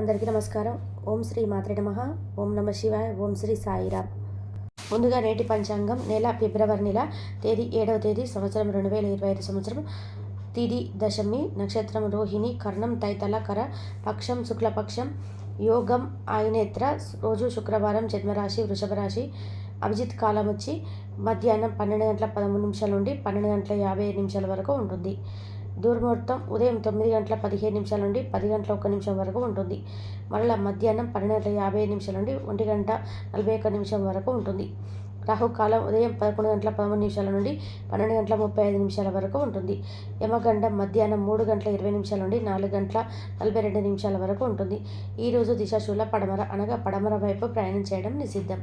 అందరికీ నమస్కారం. ఓం శ్రీ మాత్రే నమ. ఓం నమ శివాయ. ఓం శ్రీ సాయిరామ్ ముందుగా నేటి పంచాంగం నెల ఫిబ్రవరి నెల తేదీ ఏడవ తేదీ సంవత్సరం రెండు వేల ఇరవై ఐదు సంవత్సరం తిది దశమి నక్షత్రం రోహిణి కర్ణం తైతల కర పక్షం శుక్లపక్షం యోగం ఆయనేత్ర రోజు శుక్రవారం జన్మరాశి వృషభ రాశి అభిజిత్ కాలం వచ్చి మధ్యాహ్నం పన్నెండు గంటల పదమూడు నిమిషాల నుండి పన్నెండు గంటల యాభై నిమిషాల వరకు ఉంటుంది. దుర్ముహూర్తం ఉదయం తొమ్మిది గంటల పదిహేను నిమిషాల నుండి పది గంటల ఒక్క నిమిషం వరకు ఉంటుంది. మరలా మధ్యాహ్నం పన్నెండు గంటల యాభై నిమిషాల నుండి ఒంటి గంట నలభై ఒక్క నిమిషం వరకు ఉంటుంది. రాహుకాలం ఉదయం పదకొండు గంటల పదమూడు నిమిషాల నుండి పన్నెండు గంటల ముప్పై ఐదు నిమిషాల వరకు ఉంటుంది. యమగండం మధ్యాహ్నం మూడు గంటల ఇరవై నిమిషాల నుండి నాలుగు గంటల నలభై రెండు నిమిషాల వరకు ఉంటుంది. ఈరోజు దిశాశూల పడమర అనగా పడమర వైపు ప్రయాణం చేయడం నిషిద్ధం.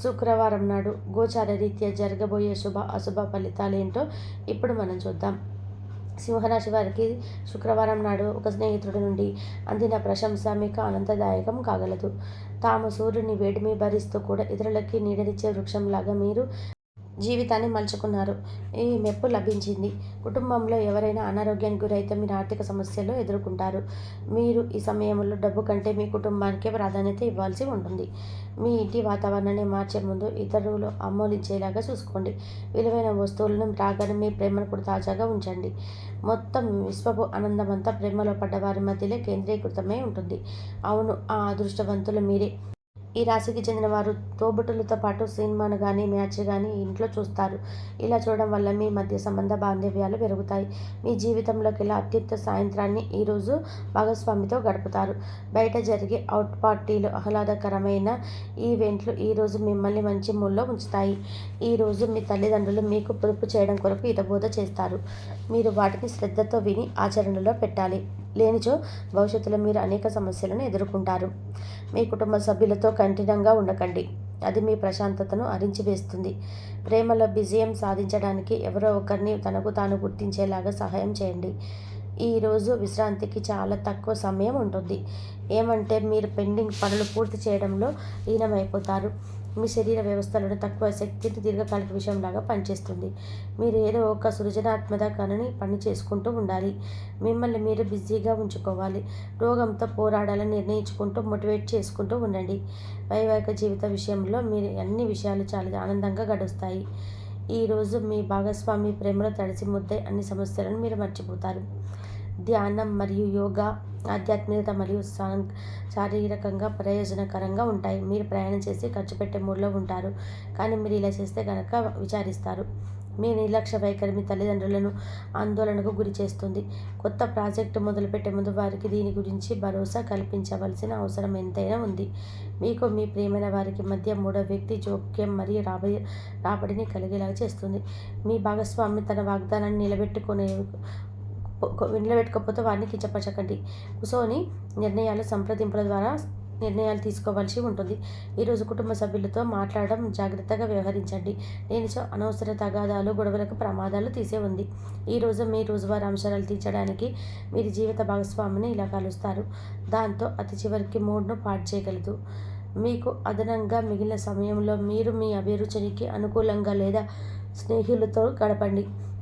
శుక్రవారం నాడు గోచార రీత్యా జరగబోయే శుభ అశుభ ఫలితాలు ఏంటో ఇప్పుడు మనం చూద్దాం. సింహరాశి వారికి శుక్రవారం నాడు ఒక స్నేహితుడి నుండి అందిన ప్రశంస మీకు ఆనందదాయకం కాగలదు. తాము సూర్యుని వేడిమి భరిస్తూ కూడా ఇతరులకి నీడనిచ్చే వృక్షంలాగా మీరు జీవితాన్ని మలుచుకున్నారు. ఈ మెప్పు లభించింది. కుటుంబంలో ఎవరైనా అనారోగ్యానికి గురైతే మీరు ఆర్థిక సమస్యలు ఎదుర్కొంటారు. మీరు ఈ సమయంలో డబ్బు కంటే మీ కుటుంబానికే ప్రాధాన్యత ఇవ్వాల్సి ఉంటుంది. మీ ఇంటి వాతావరణాన్ని మార్చే ముందు ఇతరులు అమోలించేలాగా చూసుకోండి. విలువైన వస్తువులను రాగానే మీ ప్రేమను కూడా తాజాగా ఉంచండి. మొత్తం విశ్వపు ఆనందమంతా ప్రేమలో పడ్డ వారి మధ్యలో కేంద్రీకృతమై ఉంటుంది. అవును ఆ అదృష్టవంతులు మీరే. ఈ రాశికి చెందిన వారు తోబుట్టులతో పాటు సినిమాను కానీ మ్యాచ్ కానీ ఇంట్లో చూస్తారు. ఇలా చూడడం వల్ల మీ మధ్య సంబంధ బాంధవ్యాలు పెరుగుతాయి. మీ జీవితంలోకి ఇలా అత్యుత్త సాయంత్రాన్ని ఈరోజు భాగస్వామితో గడుపుతారు. బయట జరిగే అవుట్ పార్టీలు ఆహ్లాదకరమైన ఈవెంట్లు ఈరోజు మిమ్మల్ని మంచి మూల్లో ఉంచుతాయి. ఈరోజు మీ తల్లిదండ్రులు మీకు పొదుపు చేయడం కొరకు ఇతబోధ చేస్తారు. మీరు వాటిని శ్రద్ధతో విని ఆచరణలో పెట్టాలి. లేనిచో భవిష్యత్తులో మీరు అనేక సమస్యలను ఎదుర్కొంటారు. మీ కుటుంబ సభ్యులతో కంఠినంగా ఉండకండి. అది మీ ప్రశాంతతను అరించివేస్తుంది ప్రేమలో విజయం సాధించడానికి ఎవరో ఒకరిని తనకు తాను గుర్తించేలాగా సహాయం చేయండి. ఈరోజు విశ్రాంతికి చాలా తక్కువ సమయం ఉంటుంది. ఏమంటే మీరు పెండింగ్ పనులు పూర్తి చేయడంలో లీనమైపోతారు. మీ శరీర వ్యవస్థలను తక్కువ శక్తిని దీర్ఘకాలిక విషయంలాగా పనిచేస్తుంది. మీరు ఏదో ఒక సృజనాత్మక కనుని పని చేసుకుంటూ ఉండాలి. మిమ్మల్ని మీరు బిజీగా ఉంచుకోవాలి. రోగంతో పోరాడాలని నిర్ణయించుకుంటూ మోటివేట్ చేసుకుంటూ ఉండండి. వైవాహిక జీవిత విషయంలో మీరు అన్ని విషయాలు చాలా ఆనందంగా గడుస్తాయి. ఈరోజు మీ భాగస్వామి ప్రేమలో తడిసి ముద్దై అన్ని సమస్యలను మీరు మర్చిపోతారు. ధ్యానం మరియు యోగా ఆధ్యాత్మికత మరియు సాం శారీరకంగా ప్రయోజనకరంగా ఉంటాయి. మీరు ప్రయాణం చేసి ఖర్చు పెట్టే మూడ్లో ఉంటారు. కానీ మీరు ఇలా చేస్తే కనుక విచారిస్తారు. మీ నిర్లక్ష్య వైఖరి మీ తల్లిదండ్రులను ఆందోళనకు గురి చేస్తుంది. కొత్త ప్రాజెక్టు మొదలుపెట్టే ముందు వారికి దీని గురించి భరోసా కల్పించవలసిన అవసరం ఎంతైనా ఉంది. మీకు మీ ప్రియమైన వారికి మధ్య మూడో వ్యక్తి జోక్యం మరియు రాబడి రాబడిని కలిగేలా చేస్తుంది. మీ భాగస్వామి తన వాగ్దానాన్ని నిలబెట్టుకునే నిలబెట్టుకోకపోతే వారిని కించపరచకండి. కూర్చొని నిర్ణయాలు సంప్రదింపుల ద్వారా నిర్ణయాలు తీసుకోవాల్సి ఉంటుంది. ఈరోజు కుటుంబ సభ్యులతో మాట్లాడడం జాగ్రత్తగా వ్యవహరించండి. లేనిచో అనవసర తగాదాలు గొడవలకు ప్రమాదాలు తీసే ఉంది. ఈరోజు మీ రోజువారీ అంశాలు తీర్చడానికి మీరు జీవిత భాగస్వామిని ఇలా కలుస్తారు. దాంతో అతి చివరికి మూడ్ను పాటు చేయగలదు. మీకు అదనంగా మిగిలిన సమయంలో మీరు మీ అభిరుచికి అనుకూలంగా లేదా స్నేహితులతో గడపండి.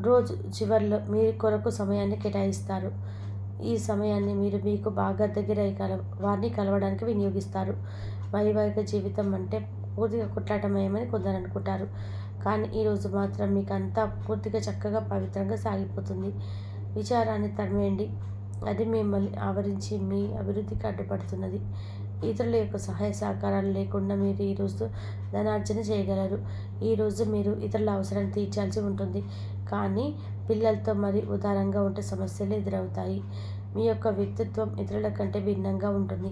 రోజు చివరిలో మీ కొరకు సమయాన్ని కేటాయిస్తారు. ఈ సమయాన్ని మీరు మీకు బాగా దగ్గర కల వారిని కలవడానికి వినియోగిస్తారు. వైవాహిక జీవితం అంటే పూర్తిగా కొట్లాటమయమని కొందరు అనుకుంటారు. కానీ ఈరోజు మాత్రం మీకు అంతా పూర్తిగా చక్కగా పవిత్రంగా సాగిపోతుంది. విచారాన్ని తరిమేయండి. అది మిమ్మల్ని ఆవరించి మీ అభివృద్ధికి అడ్డుపడుతున్నది. ఇతరుల యొక్క సహాయ సహకారాలు లేకుండా మీరు ఈరోజు ధనార్జన చేయగలరు. ఈరోజు మీరు ఇతరుల అవసరాన్ని తీర్చాల్సి ఉంటుంది. కానీ పిల్లలతో మరి ఉదారంగా ఉంటే సమస్యలు ఎదురవుతాయి. మీ యొక్క వ్యక్తిత్వం ఇతరుల కంటే భిన్నంగా ఉంటుంది.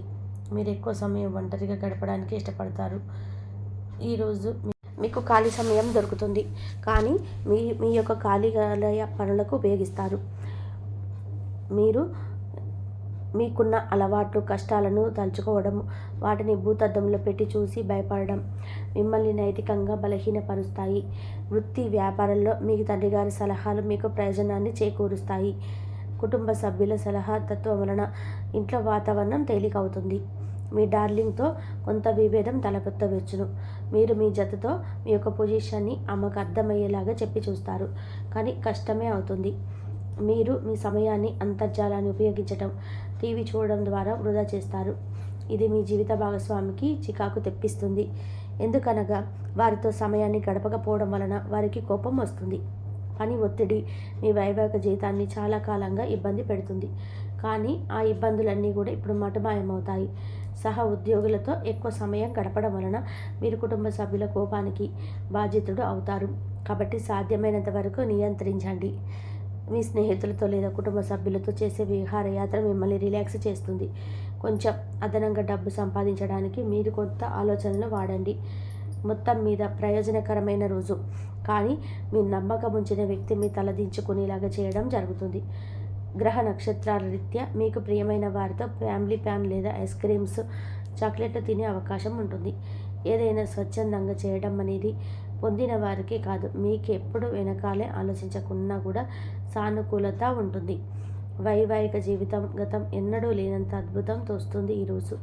మీరు ఎక్కువ సమయం ఒంటరిగా గడపడానికి ఇష్టపడతారు. ఈరోజు మీకు ఖాళీ సమయం దొరుకుతుంది. కానీ మీ మీ యొక్క ఖాళీ పనులకు ఉపయోగిస్తారు. మీరు మీకున్న అలవాట్లు కష్టాలను తలుచుకోవడం వాటిని భూతద్దంలో పెట్టి చూసి భయపడడం మిమ్మల్ని నైతికంగా బలహీనపరుస్తాయి. వృత్తి వ్యాపారంలో మీ తండ్రి గారి సలహాలు మీకు ప్రయోజనాన్ని చేకూరుస్తాయి. కుటుంబ సభ్యుల సలహా తత్వం వలన ఇంట్లో వాతావరణం తేలికవుతుంది. మీ డార్లింగ్తో కొంత విభేదం తలపెత్తవచ్చును మీరు మీ జతతో మీ యొక్క పొజిషన్ని ఆమెకు అర్థమయ్యేలాగా చెప్పి చూస్తారు. కానీ కష్టమే అవుతుంది. మీరు మీ సమయాన్ని అంతర్జాలాన్ని ఉపయోగించటం టీవీ చూడడం ద్వారా వృధా చేస్తారు. ఇది మీ జీవిత భాగస్వామికి చికాకు తెప్పిస్తుంది. ఎందుకనగా వారితో సమయాన్ని గడపకపోవడం వలన వారికి కోపం వస్తుంది. పని ఒత్తిడి మీ వైవాహిక జీవితాన్ని చాలా కాలంగా ఇబ్బంది పెడుతుంది. కానీ ఆ ఇబ్బందులన్నీ కూడా ఇప్పుడు మటమాయమవుతాయి. సహ ఉద్యోగులతో ఎక్కువ సమయం గడపడం వలన మీరు కుటుంబ సభ్యుల కోపానికి బాధ్యతుడు అవుతారు. కాబట్టి సాధ్యమైనంత వరకు నియంత్రించండి. మీ స్నేహితులతో లేదా కుటుంబ సభ్యులతో చేసే విహారయాత్ర మిమ్మల్ని రిలాక్స్ చేస్తుంది. కొంచెం అదనంగా డబ్బు సంపాదించడానికి మీరు కొంత ఆలోచనలు వాడండి. మొత్తం మీద ప్రయోజనకరమైన రోజు. కానీ మీ నమ్మకం ఉంచిన వ్యక్తి మీ తలదించుకునేలాగా చేయడం జరుగుతుంది. గ్రహ నక్షత్రాల రీత్యా మీకు ప్రియమైన వారితో ఫ్యామిలీ ప్యాన్ లేదా ఐస్ క్రీమ్స్ చాక్లెట్లు తినే అవకాశం ఉంటుంది. ఏదైనా స్వచ్ఛందంగా చేయడం అనేది పొందిన వారికే కాదు. మీకెప్పుడు వెనకాలే ఆలోచించకున్నా కూడా సానుకూలత ఉంటుంది. వైవాహిక జీవితం గతం ఎన్నడూ లేనంత అద్భుతం తోస్తుంది ఈరోజు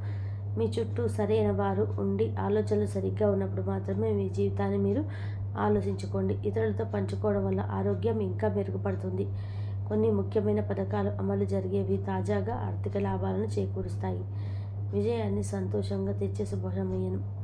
మీ చుట్టూ సరైన వారు ఉండి ఆలోచనలు సరిగ్గా ఉన్నప్పుడు మాత్రమే మీ జీవితాన్ని మీరు ఆలోచించుకోండి. ఇతరులతో పంచుకోవడం వల్ల ఆరోగ్యం ఇంకా మెరుగుపడుతుంది. కొన్ని ముఖ్యమైన పథకాలు అమలు జరిగేవి తాజాగా ఆర్థిక లాభాలను చేకూరుస్తాయి. విజయాన్ని సంతోషంగా తెచ్చే శుభమయ్యను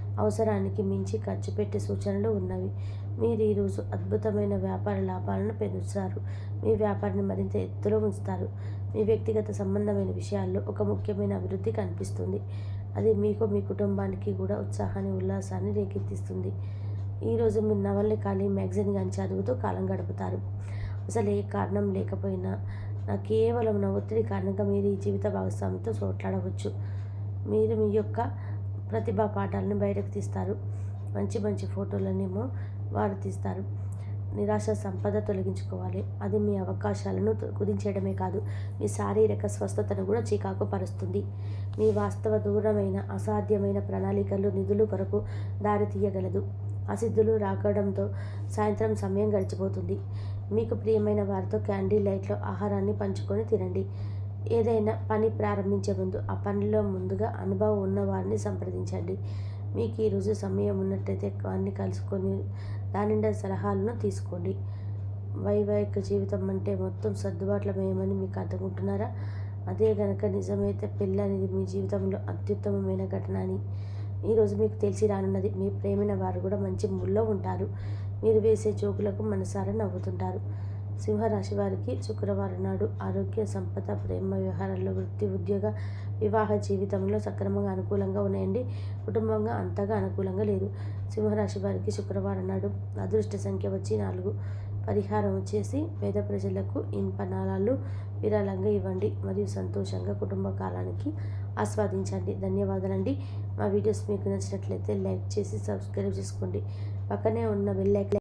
అవసరానికి మించి ఖర్చు పెట్టే సూచనలు ఉన్నవి. మీరు ఈరోజు అద్భుతమైన వ్యాపార లాభాలను పెంచుతారు. మీ వ్యాపారాన్ని మరింత ఎత్తులో ఉంచుతారు. మీ వ్యక్తిగత సంబంధమైన విషయాల్లో ఒక ముఖ్యమైన అభివృద్ధి కనిపిస్తుంది. అది మీకు మీ కుటుంబానికి కూడా ఉత్సాహాన్ని ఉల్లాసాన్ని రేకెత్తిస్తుంది. ఈరోజు మీరు నవల్ని ఖాళీ మ్యాగజైన్ కానీ చదువుతూ కాలం గడుపుతారు. అసలు ఏ కారణం లేకపోయినా నా కేవలం నా ఒత్తిడి కారణంగా మీరు ఈ జీవిత భాగస్వామితో చోట్లాడవచ్చు. మీరు మీ యొక్క ప్రతిభా పాఠాలను బయటకు తీస్తారు. మంచి మంచి ఫోటోలనేమో వారు తీస్తారు. నిరాశ సంపద తొలగించుకోవాలి. అది మీ అవకాశాలను కుదించేయడమే కాదు మీ శారీరక స్వస్థతను కూడా చికాకు పరుస్తుంది. మీ వాస్తవ దూరమైన అసాధ్యమైన ప్రణాళికలు నిధులు కొరకు దారి తీయగలదు. అసిద్ధులు రాకడంతో సాయంత్రం సమయం గడిచిపోతుంది. మీకు ప్రియమైన వారితో క్యాండీ లైట్లో ఆహారాన్ని పంచుకొని తినండి. ఏదైనా పని ప్రారంభించే ముందు ఆ పనిలో ముందుగా అనుభవం ఉన్న వారిని సంప్రదించండి. మీకు ఈరోజు సమయం ఉన్నట్టయితే వారిని కలుసుకొని దానిండా సలహాలను తీసుకోండి. వైవాహిక జీవితం అంటే మొత్తం సర్దుబాట్లమేమని మీకు అర్థకుంటున్నారా అదే గనక నిజమైతే పెళ్ళి అనేది మీ జీవితంలో అత్యుత్తమమైన ఘటన అని ఈరోజు మీకు తెలిసి రానున్నది. మీ ప్రేమైన వారు కూడా మంచి మూడ్లో ఉంటారు. మీరు వేసే జోకులకు మనసారా నవ్వుతుంటారు. సింహరాశి వారికి శుక్రవారం నాడు ఆరోగ్య సంపద ప్రేమ వ్యవహారాల్లో వృత్తి ఉద్యోగ వివాహ జీవితంలో సక్రమంగా అనుకూలంగా ఉన్నాయండి. కుటుంబంగా అంతగా అనుకూలంగా లేదు. సింహరాశి వారికి శుక్రవారం నాడు అదృష్ట సంఖ్య వచ్చి నాలుగు. పరిహారం వచ్చేసి పేద ప్రజలకు ఇన్పనాళాలు విరాళంగా ఇవ్వండి మరియు సంతోషంగా కుటుంబ కాలానికి ఆస్వాదించండి. ధన్యవాదాలండి. మా వీడియోస్ మీకు నచ్చినట్లయితే లైక్ చేసి సబ్స్క్రైబ్ చేసుకోండి. పక్కనే ఉన్న బెల్